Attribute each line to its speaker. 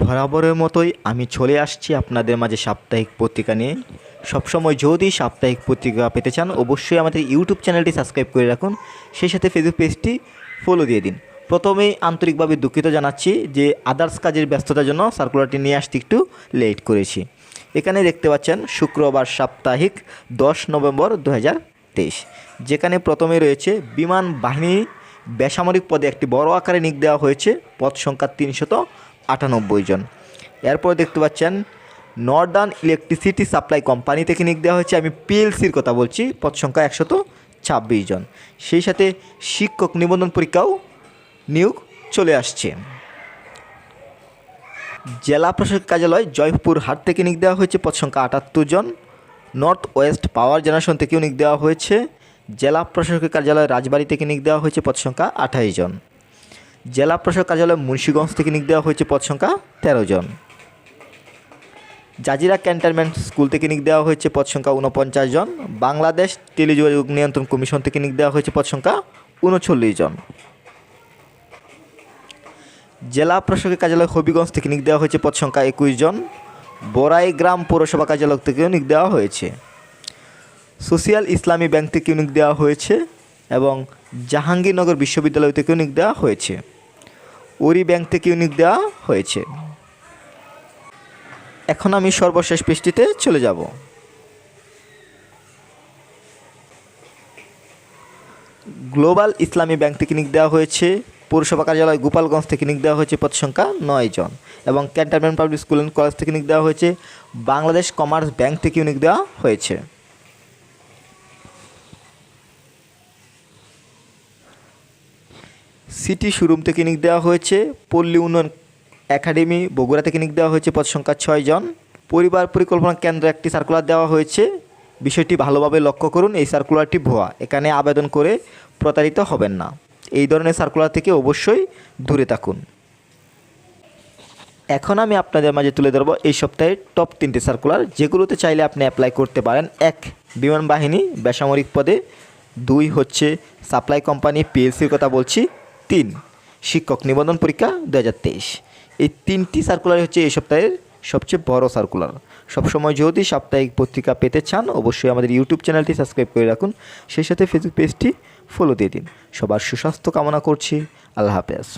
Speaker 1: বরাবরের মতোই আমি চলে আসছি আপনাদের মাঝে সাপ্তাহিক পত্রিকা নিয়ে। সবসময় যদি সাপ্তাহিক পত্রিকা পেতে চান, অবশ্যই আমাদের ইউটিউব চ্যানেলটি সাবস্ক্রাইব করে রাখুন। সেই সাথে ফেসবুক পেজটি ফলো দিয়ে দিন। প্রথমেই আন্তরিকভাবে দুঃখিত জানাচ্ছি যে আদার্স কাজের ব্যস্ততার জন্য সার্কুলারটি নিয়ে আসতে একটু লেট করেছি। এখানে দেখতে পাচ্ছেন শুক্রবার সাপ্তাহিক দশ নভেম্বর দু যেখানে প্রথমে রয়েছে বিমান বাহিনী বেসামরিক পদে একটি বড় আকারে নিক দেওয়া হয়েছে। পদ সংখ্যা তিনশত আটানব্বই জন। এরপর দেখতে পাচ্ছেন নর্দার্ন ইলেকট্রিসিটি সাপ্লাই কোম্পানি থেকে নিক দেওয়া হয়েছে। আমি পিএলসির কথা বলছি, পদ সংখ্যা একশত ছাব্বিশ জন। সেই সাথে শিক্ষক নিবন্ধন পরীক্ষাও নিয়োগ চলে আসছে। জেলা প্রশাসক কার্যালয় জয়পুর হাট থেকে নিক দেওয়া হয়েছে, পদ সংখ্যা আটাত্তর জন। নর্থ ওয়েস্ট পাওয়ার জেনারেশন থেকেও নিক দেওয়া হয়েছে। জেলা প্রশাসকের কার্যালয় রাজবাড়ি থেকে নিক দেওয়া হয়েছে, পদ সংখ্যা আঠাশ জন। জেলা প্রশাসক কার্যালয় মুন্সীগঞ্জ থেকে নিক দেওয়া হয়েছে পদ সংখ্যা তেরো জন। জাজিরা ক্যান্টনমেন্ট স্কুল থেকে নিক দেওয়া হয়েছে পদ সংখ্যা উনপঞ্চাশ জন। বাংলাদেশ টেলিযোগাযোগ নিয়ন্ত্রণ কমিশন থেকে নিক দেওয়া হয়েছে পদ সংখ্যা উনচল্লিশ জন। জেলা প্রশাসকের কার্যালয় হবিগঞ্জ থেকে নিক দেওয়া হয়েছে পদ সংখ্যা একুশ জন। বড়াইগ্রাম পৌরসভা কার্যালয় থেকেও নিক দেওয়া হয়েছে। সোশিয়াল ইসলামী ব্যাংক থেকেও নিক দেওয়া হয়েছে এবং জাহাঙ্গীরনগর বিশ্ববিদ্যালয় থেকেও নিক দেওয়া হয়েছে। ওরি ব্যাংক থেকে নিক দেওয়া হয়েছে। এখন আমি সর্বশেষ পৃষ্ঠিতে চলে যাব। গ্লোবাল ইসলামী ব্যাংক থেকে নিক দেওয়া হয়েছে, পৌরসভা কার্যালয় গোপালগঞ্জ থেকে নিক দেওয়া হয়েছে পদ সংখ্যা নয় জন এবং cantonment public school and college থেকে নিক দেওয়া হয়েছে, বাংলাদেশ কমার্স ব্যাংক থেকে নিক দেওয়া হয়েছে। সিটি শোরুম থেকে নিক দেওয়া হয়েছে, পল্লী উন্নয়ন একাডেমি বগুড়া থেকে নিক দেওয়া হয়েছে পদ সংখ্যা ছয় জন। পরিবার পরিকল্পনা কেন্দ্রে একটি সার্কুলার দেওয়া হয়েছে। বিষয়টি ভালোভাবে লক্ষ্য করুন, এই সার্কুলারটি ভুয়া। এখানে আবেদন করে প্রতারিত হবেন না। এই ধরনের সার্কুলার থেকে অবশ্যই দূরে থাকুন। এখন আমি আপনাদের মাঝে তুলে ধরবো এই সপ্তাহের টপ তিনটি সার্কুলার যেগুলোতে চাইলে আপনি অ্যাপ্লাই করতে পারেন। এক, বিমান বাহিনী, বেসামরিক পদে। দুই হচ্ছে সাপ্লাই কোম্পানি পিএলসির কথা বলছি। তিন, শিক্ষক নিবন্ধন পরীক্ষা দু হাজার তেইশ। এই তিনটি সার্কুলার হচ্ছে এই সপ্তাহের সবচেয়ে বড় সার্কুলার সবসময় যদি সাপ্তাহিক পত্রিকা পেতে চান, অবশ্যই আমাদের ইউটিউব চ্যানেলটি সাবস্ক্রাইব করে রাখুন। সেই সাথে ফেসবুক পেজটি ফলো দিয়ে দিন। সবার সুস্বাস্থ্য কামনা করছি। আল্লাহ হাফেজ।